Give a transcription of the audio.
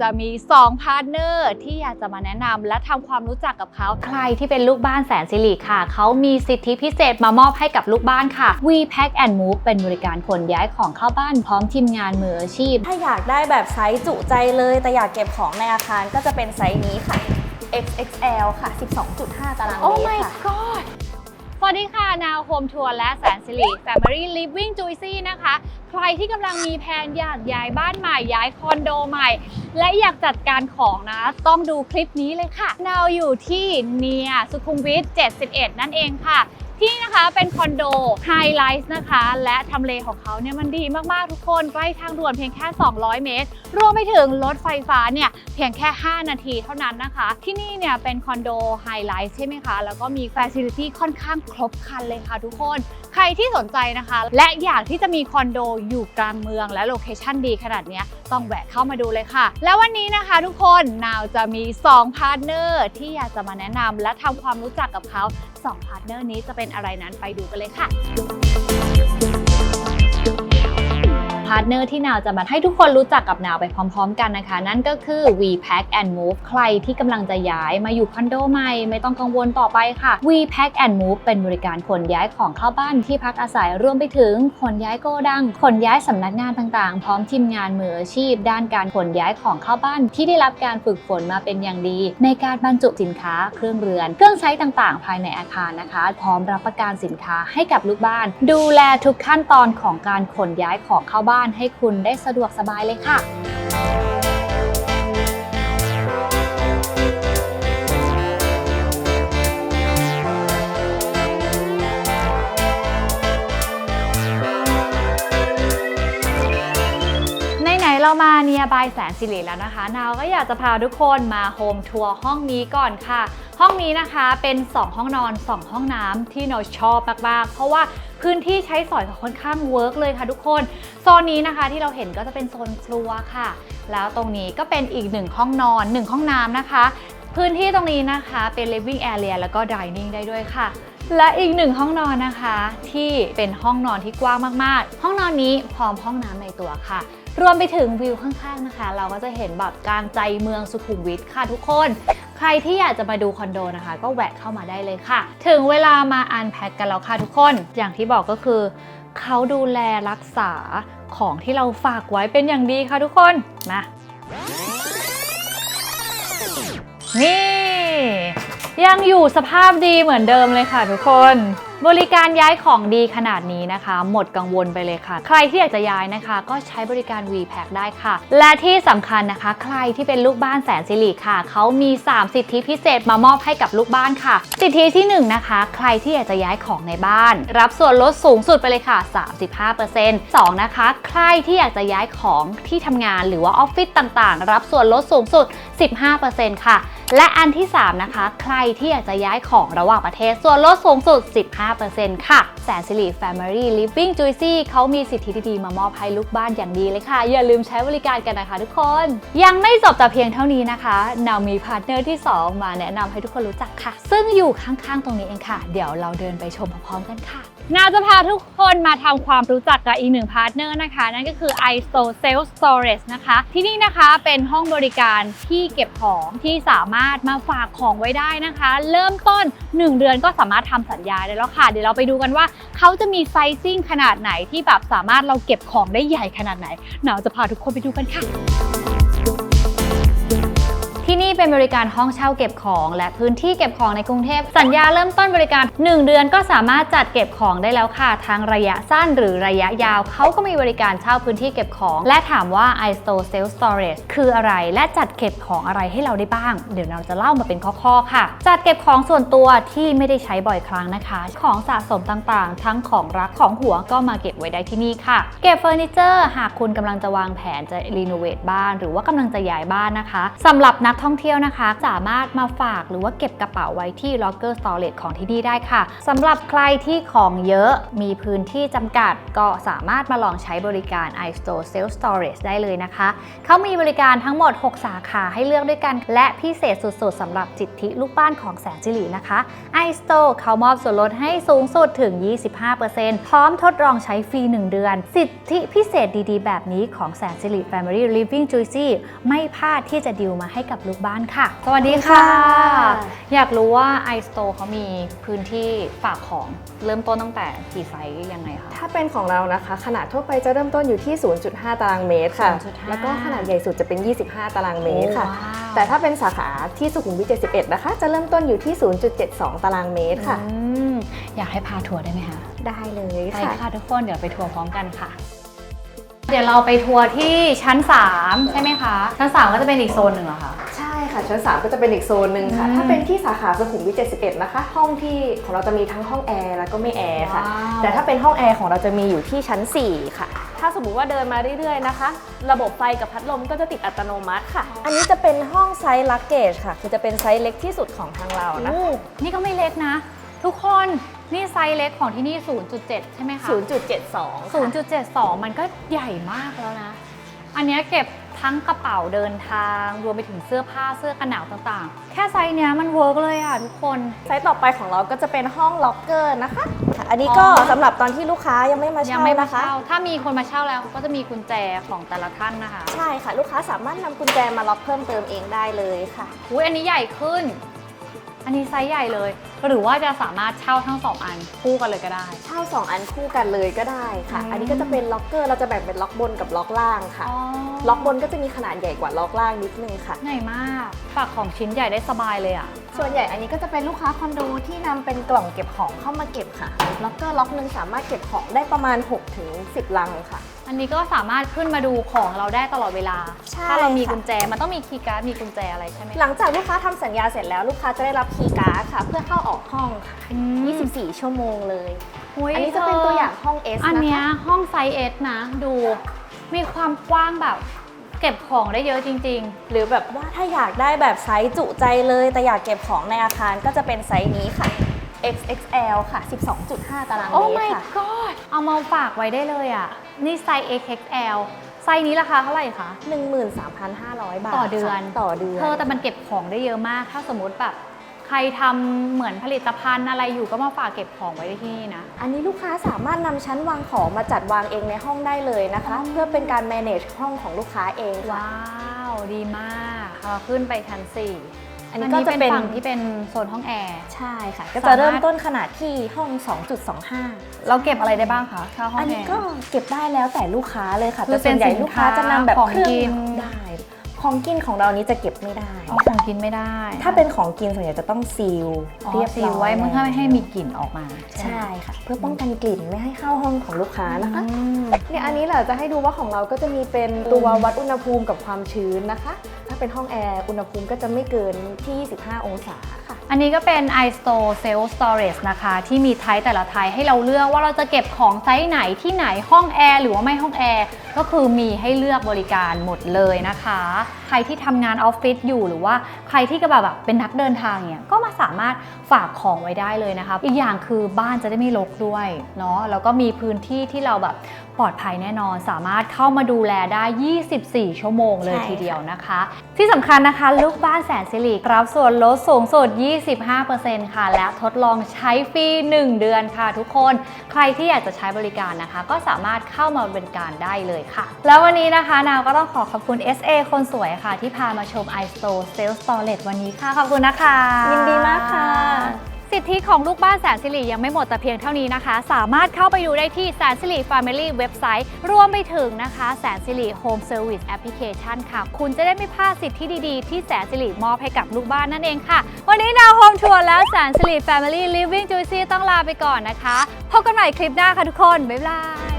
จะมี 2 พาร์ทเนอร์ที่อยากจะมาแนะนำและทำความรู้จักกับเขาใครที่เป็นลูกบ้านแสนสิริค่ะ เขามีสิทธิพิเศษมามอบให้กับลูกบ้านค่ะ We Pack and Move เป็นบริการขนย้ายของเข้าบ้านพร้อมทีมงานมืออาชีพ ถ้าอยากได้แบบไซส์จุใจเลย แต่อยากเก็บของในอาคารก็จะเป็นไซส์นี้ค่ะ XXL ค่ะ 12.5 ตารางเม Oh ตร my ค่ะ god สวัสดีค่ะ นาวโฮมทัวร์และแสนสิริ Family Living Juicy นะคะ ใครที่กำลังมีแผนอยากย้ายบ้านใหม่ ย้ายคอนโดใหม่ และอยากจัดการของนะ ต้องดูคลิปนี้เลยค่ะ นาวอยู่ที่เนียสุขุมวิท 71 นั่นเองค่ะ ที่นะคะเป็นคอนโดไฮไลท์นะคะ และทำเลของเขาเนี่ยมันดีมากๆทุกคนใกล้ทางด่วนเพียงแค่ 200 เมตร รวมไปถึงรถไฟฟ้าเนี่ยเพียงแค่ 5 นาทีเท่านั้นนะคะ ที่นี่เนี่ยเป็นคอนโดไฮไลท์ใช่ไหมคะ แล้วก็มีฟ a ซิลิตี้ค่อนข้างครบครันเลยค่ะทุกคนใครที่สนใจนะคะ และอยากที่จะมีคอนโดอยู่กลางเมืองและโลเคชั่นดีขนาดนี้ต้องแวะเข้ามาดูเลยค่ะ แล้ววันนี้นะคะทุกคนนาวจะมี 2 พาร์ทเนอร์ที่อยากจะมาแนะนำและทำความรู้จักกับเขา2พาร์ทเนอร์นี้จะเป็นอะไรนั้นไปดูกันเลยค่ะ ร์ทเนอร์ที่นาวจะมาให้ทุกคนรู้จักกับนาวไปพร้อม ๆ กันนะคะ นั่นก็คือ We Pack and Move ใครที่กำลังจะย้ายมาอยู่คอนโดใหม่ ไม่ต้องกังวลต่อไปค่ะ We Pack and Move เป็นบริการขนย้ายของเข้าบ้านที่พักอาศัยรวมไปถึงขนย้ายโกดังขนย้ายสำนักงานต่างๆ พร้อมทีมงานมืออาชีพ ด้านการขนย้ายของเข้าบ้านที่ได้รับการฝึกฝนมาเป็นอย่างดี ในการบรรจุสินค้าเครื่องเรือน เครื่องใช้ต่างๆ ภายในอาคารนะคะ พร้อมรับประกันสินค้าให้กับลูกบ้าน ดูแลทุกขั้นตอนของการขนย้ายของเข้าบ้านให้คุณได้สะดวกสบายเลยค่ะ มาเนียบายแสนสิริแล้วนะคะนาวก็อยากจะพาทุกคนมาโฮมทัวร์ห้องนี้ก่อนค่ะ ห้องนี้นะคะเป็น 2 ห้องนอน 2 ห้องน้ำที่นาวชอบมากๆ เพราะว่าพื้นที่ใช้สอยค่อนข้างเวิร์กเลยค่ะทุกคนโซนนี้นะคะที่เราเห็นก็จะเป็นโซนครัวค่ะ แล้วตรงนี้ก็เป็นอีกหนึ่งห้องนอน 1 ห้องน้ำนะคะ พื้นที่ตรงนี้นะคะเป็น living area แล้วก็ dining ได้ด้วยค่ะและอีกหนึ่งห้องนอนนะคะ ที่เป็นห้องนอนที่กว้างมาก ๆ ห้องนอนนี้พร้อมห้องน้ำในตัวค่ะ รวมไปถึงวิวข้างๆนะคะ เราก็จะเห็นแบบกลางใจเมืองสุขุมวิทค่ะทุกคน ใครที่อยากจะมาดูคอนโดนะคะ ก็แวะเข้ามาได้เลยค่ะ ถึงเวลามาอันแพ็กกันแล้วค่ะทุกคน อย่างที่บอกก็คือเขาดูแลรักษาของที่เราฝากไว้เป็นอย่างดีค่ะทุกคนมานี่ ยังอยู่สภาพดีเหมือนเดิมเลยค่ะทุกคน บริการย้ายของดีขนาดนี้นะคะ หมดกังวลไปเลยค่ะ ใครที่อยากจะย้ายนะคะ ก็ใช้บริการ V Pack ได้ค่ะ และที่สำคัญนะคะ ใครที่เป็นลูกบ้านแสนสิริค่ะ เขามี 3 สิทธิพิเศษมามอบให้กับลูกบ้านค่ะ สิทธิที่ 1 นะคะ ใครที่อยากจะย้ายของในบ้าน รับส่วนลดสูงสุดไปเลยค่ะ 35% 2 นะคะ ใครที่อยากจะย้ายของที่ทำงานหรือว่าออฟฟิศต่างๆ รับส่วนลดสูงสุด 15%ค่ะ และอันที่ 3 นะคะ ใครที่อยากจะย้ายของระหว่างประเทศส่วนลดสูงสุด 15%ค่ะแสนสิริ Family Living Juicy เขามีสิทธิดีๆ มามอบให้ลูกบ้านอย่างดีเลยค่ะ อย่าลืมใช้บริการกันนะคะทุกคน ยังไม่จบแต่เพียงเท่านี้นะคะนามีพาร์ทเนอร์ที่ 2 มาแนะนำให้ทุกคนรู้จักค่ะ ซึ่งอยู่ข้างๆ ตรงนี้เองค่ะ เดี๋ยวเราเดินไปชมพร้อมๆกันค่ะนาจะพาทุกคนมาทำความรู้จักกับอีกหนึ่งพาร์ทเนอร์นะคะ นั่นก็คือ ISO Self Storage นะคะ ที่นี่นะคะเป็นห้องบริการที่เก็บของที่สามารถมาฝากของไว้ได้นะคะ เริ่มต้น 1 เดือนก็สามารถทำสัญญาได้แล้วค่ะ เดี๋ยวเราไปดูกันว่าเขาจะมีไซซิ่งขนาดไหนที่แบบสามารถเราเก็บของได้ใหญ่ขนาดไหนหนาวจะพาทุกคนไปดูกันค่ะ ที่นี่เป็นบริการห้องเช่าเก็บของ และพื้นที่เก็บของในกรุงเทพ สัญญาเริ่มต้นบริการ 1 เดือนก็สามารถจัดเก็บของได้แล้วค่ะทั้งระยะสั้นหรือระยะยาว เขาก็มีบริการเช่าพื้นที่เก็บของ และถามว่า iSo Self Storage คืออะไร และจัดเก็บของอะไรให้เราได้บ้าง เดี๋ยวเราจะเล่ามาเป็นข้อๆค่ะ จัดเก็บของส่วนตัวที่ไม่ได้ใช้บ่อยครั้งนะคะ ของสะสมต่างๆ ทั้งของรักของหัวก็มาเก็บไว้ได้ที่นี่ค่ะ เก็บเฟอร์นิเจอร์ หากคุณกำลังจะวางแผนจะรีโนเวทบ้าน หรือว่ากำลังจะย้ายบ้านนะคะสำหรับนักท่องเที่ยวนะคะ สามารถมาฝากหรือว่าเก็บกระเป๋าไว้ที่ Locker Storage ของที่นี่ได้ค่ะสำหรับใครที่ของเยอะมีพื้นที่จำกัด ก็สามารถมาลองใช้บริการ iStore Self Storage ได้เลยนะคะ เขามีบริการทั้งหมด 6 สาขาให้เลือกด้วยกัน และพิเศษสุดๆสำหรับจิตธิลูกบ้านของแสนสิรินะคะ iStore เขามอบส่วนลดให้สูงสุดถึง 25%พร้อมทดลองใช้ฟรี 1 เดือน สิทธิพิเศษดีๆ แบบนี้ของแสนสิริ Family Living Juicy ไม่พลาดที่จะดิวมาให้กับลูกบ้านค่ะ สวัสดีค่ะ อยากรู้ว่า iStore เขามีพื้นที่ฝากของเริ่มต้นตั้งแต่กี่ไซส์ยังไงคะ ถ้าเป็นของเรานะคะ ขนาดทั่วไปจะเริ่มต้นอยู่ที่ 0.5 ตารางเมตรค่ะ 0.5แล้วก็ขนาดใหญ่สุดจะเป็น 25 ตารางเมตรค่ะโอ้ว้าวแต่ถ้าเป็นสาขาที่สุขุมวิท 71 นะคะ จะเริ่มต้นอยู่ที่ 0.72 ตารางเมตรค่ะอืมอยากให้พาทัวร์ได้ไหมคะ ได้เลยไปค่ะค่ะทุกคน เดี๋ยวไปทัวร์พร้อมกันค่ะ เดี๋ยวเราไปทัวร์ที่ชั้น 3 ใช่ไหมคะ ชั้น 3 ก็จะเป็นอีกโซนหนึ่งเหรอคะใช่ ค่ะชั้น 3 ก็จะเป็นอีกโซนหนึ่งค่ะอืมถ้าเป็นที่สาขาสุขุมวิท71 นะคะ ห้องที่ของเราจะมีทั้งห้องแอร์แล้วก็ไม่แอร์ค่ะ ว้าว แต่ถ้าเป็นห้องแอร์ของเราจะมีอยู่ที่ชั้น 4 ค่ะ ถ้าสมมติว่าเดินมาเรื่อยๆนะคะ ระบบไฟกับพัดลมก็จะติดอัตโนมัติค่ะ อันนี้จะเป็นห้องไซส์ลักเกจค่ะ คือจะเป็นไซส์เล็กที่สุดของทางเรานะนี่ก็ไม่เล็กนะ ทุกคนนี่ไซส์เล็กของที่นี่ 0.7 ใช่ไหมคะ0.72ค่ะ0.72 มันก็ใหญ่มากแล้วนะ อันเนี้ยเก็บ ทั้งกระเป๋าเดินทาง รวมไปถึงเสื้อผ้าเสื้อกันหนาวต่างๆ แค่ไซส์เนี้ยมันเวิร์กเลยอะทุกคน ไซส์ต่อไปของเราก็จะเป็นห้องล็อกเกอร์นะคะค่ะอันนี้ก็อ๋อ สำหรับตอนที่ลูกค้ายังไม่มายัเช่าไม่มานะคะ เช่า ถ้ามีคนมาเช่าแล้วก็จะมีกุญแจของแต่ละท่านนะคะใช่ค่ะ ลูกค้าสามารถนำกุญแจมาล็อกเพิ่มเติมเองได้เลยค่ะ อุ้ยอันนี้ใหญ่ขึ้น อันนี้ไซส์ใหญ่เลย หรือว่าจะสามารถเช่าทั้งสองอันคู่กันเลยก็ได้ เช่า2อันคู่กันเลยก็ได้ค่ะ อืม อันนี้ก็จะเป็นล็อกเกอร์เราจะแบ่งเป็นล็อกบนกับล็อกล่างค่ะอ๋อล็อกบนก็จะมีขนาดใหญ่กว่าล็อกล่างนิดนึงค่ะ ใหญ่มากฝากของชิ้นใหญ่ได้สบายเลยอะ ส่วนใหญ่อันนี้ก็จะเป็นลูกค้าคอนโดที่นำเป็นกล่องเก็บของเข้ามาเก็บค่ะ ล็อกเกอร์ล็อกหนึ่งสามารถเก็บของได้ประมาณ6-10ลังค่ะ อันนี้ก็สามารถขึ้นมาดูของเราได้ตลอดเวลา ใช่ถ้าเรามีค่ะ กุญแจ มันต้องมีคีย์การ์ด มีกุญแจอะไรใช่ไหมหลังจากลูกค้าทำสัญญาเสร็จแล้วลูกค้าจะได้รับคีย์การ์ดค่ะ เพื่อเข้าออกห้องค่ะ อืม24 ชั่วโมงเลย อุ๊ยอันนี้จะเป็นตัวอย่างห้อง S อันนะเนี้ยคะ ห้องไซส์เอสนะ ดู มีความกว้างแบบ เก็บของได้เยอะจริง หรือแบบว่าถ้าอยากได้แบบไซส์จุใจเลย แต่อยากเก็บของในอาคารก็จะเป็นไซส์นี้ค่ะ XXL ค่ะ 12.5 ตารางๆเมโอ้ตร my ค่ะ god เอามาฝากไว้ได้เลยอะ นี่ไซส์ XXL ไซส์นี้ราคาเท่าไหร่คะ 13,500 บาทต่อเดือน ค่ะต่อเดือน เธอแต่มันเก็บของได้เยอะมาก ถ้าสมมติแบบ ใครทำเหมือนผลิตภัณฑ์อะไรอยู่ก็มาฝากเก็บของไว้ได้ที่นี่นะ อันนี้ลูกค้าสามารถนำชั้นวางของมาจัดวางเองในห้องได้เลยนะคะ เพื่อเป็นการ manage ห้องของลูกค้าเองค่ะ ว้าว ดีมากเราขึ้นไปชั้น4 อันนี้ก็จะเป็นฝั่งที่เป็นโซนห้องแอร์ ใช่ค่ะ ก็สามารถจะเริ่มต้นขนาดที่ห้อง 2.25 เราเก็บอะไรได้บ้างคะค่าห้องอันแอนี้ร์ก็เก็บได้แล้วแต่ลูกค้าเลยค่ะคือแต่ส่วนใหญ่เป็นสินลูกค้าจะนำแบบของเครื่องกินได้ของกินของเรานี้จะเก็บไม่ได้เอาของกินไม่ได้ ถ้าเป็นของกินส่วนใหญ่จะต้องซีลอ๋อเรียบซีร้ลอยไว้เพื่อไม่แล้วให้มีกลิ่นออกมา ใช่ค่ะ เพื่อป้องกันกลิ่นไม่ให้เข้าห้องของลูกค้านะคะอืมเนี่ยอันนี้แหละจะให้ดูว่าของเราก็จะมีเป็นตัววัดอุณหภูมิกับความชื้นนะคะถ้า เป็นห้องแอร์อุณหภูมิก็จะไม่เกินที่ 25 องศาค่ะ อันนี้ก็เป็น iStore Self Storage นะคะ ที่มีไทป์แต่ละไทป์ให้เราเลือกว่าเราจะเก็บของไซส์ไหนที่ไหนห้องแอร์หรือว่าไม่ห้องแอร์ก็คือมีให้เลือกบริการหมดเลยนะคะ ใครที่ทำงานออฟฟิศอยู่หรือว่าใครที่ก็แบบเป็นนักเดินทางเนี่ยก็มาสามารถฝากของไว้ได้เลยนะคะอีกอย่างคือบ้านจะได้ไม่รกด้วยเนาะแล้วก็มีพื้นที่ที่เราแบบ ปลอดภัยแน่นอนสามารถเข้ามาดูแลได้ 24 ชั่วโมงเลยใช่ค่ะทีเดียวนะคะ ที่สำคัญนะคะ ลูกบ้านแสนสิริรับส่วนลดสูงสุด 25%ค่ะ และทดลองใช้ฟรี 1 เดือนค่ะทุกคน ใครที่อยากจะใช้บริการนะคะ ก็สามารถเข้ามาบริการได้เลยค่ะ แล้ววันนี้นะคะ นาวก็ต้องขอขอบคุณ SA คนสวยค่ะ ที่พามาชม iStore Self Storage วันนี้ค่ะ ขอบคุณนะคะ ยินดีมากค่ะ สิทธิของลูกบ้านแสนสิริยังไม่หมดแต่เพียงเท่านี้นะคะ สามารถเข้าไปดูได้ที่แสนสิริ Family เว็บไซต์ รวมไปถึงนะคะแสนสิริ Home Service Application ค่ะ คุณจะได้ไม่พลาดสิทธิดีๆ ที่แสนสิริมอบให้กับลูกบ้านนั่นเองค่ะ วันนี้ดาวโฮมทัวร์แล้วแสนสิริ Family Living Juicy ต้องลาไปก่อนนะคะพบกันใหม่คลิปหน้าค่ะทุกคน บ๊ายบาย